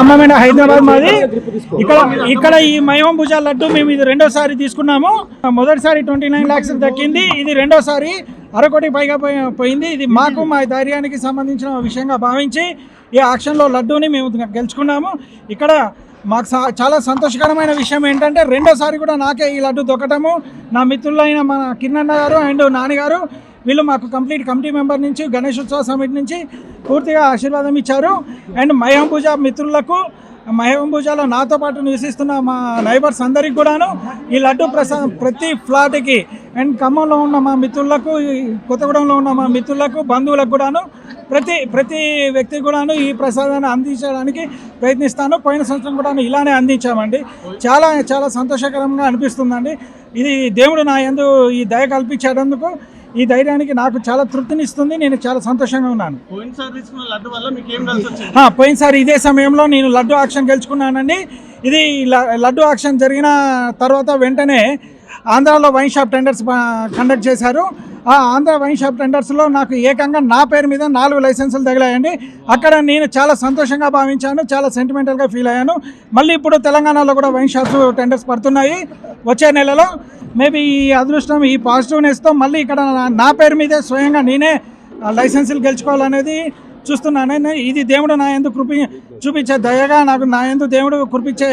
ఖమ్మమైన హైదరాబాద్ మాది. ఇక్కడ ఇక్కడ ఈ మయం భుజ లడ్డు మేము ఇది రెండోసారి తీసుకున్నాము. మొదటిసారి ట్వంటీ నైన్ ల్యాక్స్ దక్కింది. ఇది రెండోసారి అరకోటి పైగా పోయి- పోయింది. ఇది మాకు మా ధైర్యానికి సంబంధించిన విషయంగా భావించి ఈ ఆక్షన్లో లడ్డూని మేము గెలుచుకున్నాము. ఇక్కడ మాకు చాలా సంతోషకరమైన విషయం ఏంటంటే రెండోసారి కూడా నాకే ఈ లడ్డు దొక్కటము. నా మిత్రులైన మన కిరణ్ గారు అండ్ నాని గారు వీళ్ళు మాకు కంప్లీట్ కమిటీ మెంబర్ నుంచి గణేష్ ఉత్సవ సమితి నుంచి పూర్తిగా ఆశీర్వాదం ఇచ్చారు. అండ్ మయాంబుజ మిత్రులకు మయాంబుజాలో నాతో పాటు నివసిస్తున్న మా నైబర్స్ అందరికి కూడాను ఈ లడ్డు ప్రసా ప్రతి ఫ్లాట్కి అండ్ ఖమ్మంలో ఉన్న మా మిత్రులకు కొత్తగూడెంలో ఉన్న మా మిత్రులకు బంధువులకు కూడాను ప్రతి ప్రతి వ్యక్తి కూడాను ఈ ప్రసాదాన్ని అందించడానికి ప్రయత్నిస్తాను. పోయిన సంవత్సరం కూడాను ఇలానే అందించామండి. చాలా చాలా సంతోషకరంగా అనిపిస్తుందండి. ఇది దేవుడు నా యందు ఈ దయ కల్పించేటందుకు ఈ ధైర్యానికి నాకు చాలా తృప్తినిస్తుంది నేను చాలా సంతోషంగా ఉన్నాను. పోయినసారి ఇదే సమయంలో నేను లడ్డు ఆక్షన్ గెలుచుకున్నానండి. ఇది లడ్డు ఆక్షన్ జరిగిన తర్వాత వెంటనే ఆంధ్రాలో వైన్ షాప్ టెండర్స్ కండక్ట్ చేశారు. ఆ ఆంధ్ర వైన్ షాప్ టెండర్స్లో నాకు ఏకంగా నా పేరు మీద నాలుగు లైసెన్సులు తగిలాయండి. అక్కడ నేను చాలా సంతోషంగా భావించాను చాలా సెంటిమెంటల్గా ఫీల్ అయ్యాను. మళ్ళీ ఇప్పుడు తెలంగాణలో కూడా వైన్ షాప్స్ టెండర్స్ పడుతున్నాయి. వచ్చే నెలలో మేబీ ఈ అదృష్టం ఈ పాజిటివ్నెస్తో మళ్ళీ ఇక్కడ నా- పేరు మీదే స్వయంగా నేనే లైసెన్సులు గెలుచుకోవాలనేది చూస్తున్నాను ఇది దేవుడు నా ఎందుకు కృపి చూపించే దయగా నాకు నా ఎందు దేవుడు కురిపించే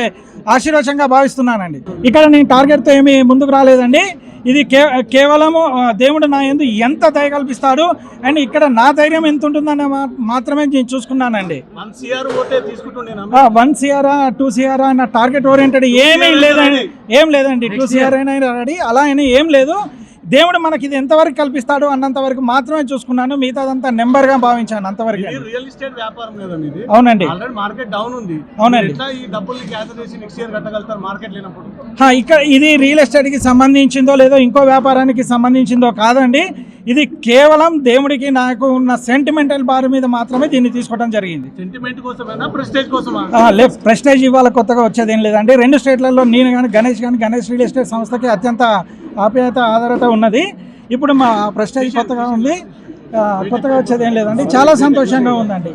ఆశీర్వచంగా భావిస్తున్నానండి. ఇక్కడ నేను టార్గెట్తో ఏమీ ముందుకు రాలేదండి. ఇది కే కేవలము దేవుడు నా ఎందు ఎంత దయ కల్పిస్తాడు? అండ్ ఇక్కడ నా ధైర్యం ఎంత ఉంటుందని మాత్రమే నేను చూసుకున్నానండి. వన్ సిఆర్ టూ సిఆర్ అన్న టార్గెట్ ఓరియంటెడ్ ఏమీ లేదండి. ఏం లేదండి. టూ సిఆర్ అయినా రెడీ అలా అయినా ఏం లేదు. దేవుడు మనకి ఇది ఎంతవరకు కల్పిస్తాడు అన్నంత వరకు మాత్రమే చూసుకున్నాను. మిగతాదంతా నెంబర్గా భావించాను అంతవరకు ఇది రియల్ ఎస్టేట్ వ్యాపారం లేదండి ఇది. అవునండి. ఆల్రెడీ మార్కెట్ డౌన్ ఉంది. అవునండి. ఎట్లా ఈ డబ్బుల్ని గ్యాదర్ చేసి నెక్స్ట్ ఇయర్ కట్టగలుగుతారు మార్కెట్ లేనప్పుడు? హా, ఇక్కడ ఇది రియల్ ఎస్టేట్కి సంబంధించిందో లేదో ఇంకో వ్యాపారానికి సంబంధించిందో కాదండి. ఇది కేవలం దేవుడికి నాకు ఉన్న సెంటిమెంటల్ బార్ మీద మాత్రమే దీన్ని తీసుకోవడం జరిగింది. సెంటిమెంట్ ప్రెస్టేజ్ లెఫ్ట్ ప్రెస్టేజ్ ఇవాళ కొత్తగా వచ్చేది ఏం లేదండి. రెండు స్టేట్లలో నేను కానీ గణేష్ కానీ గణేష్ రియల్ ఎస్టేట్ సంస్థకి అత్యంత ఆప్యాయత ఆధారత ఉన్నది. ఇప్పుడు మా ప్రశ్న కొత్తగా ఉంది. కొత్తగా వచ్చేది ఏం లేదండి. చాలా సంతోషంగా ఉందండి.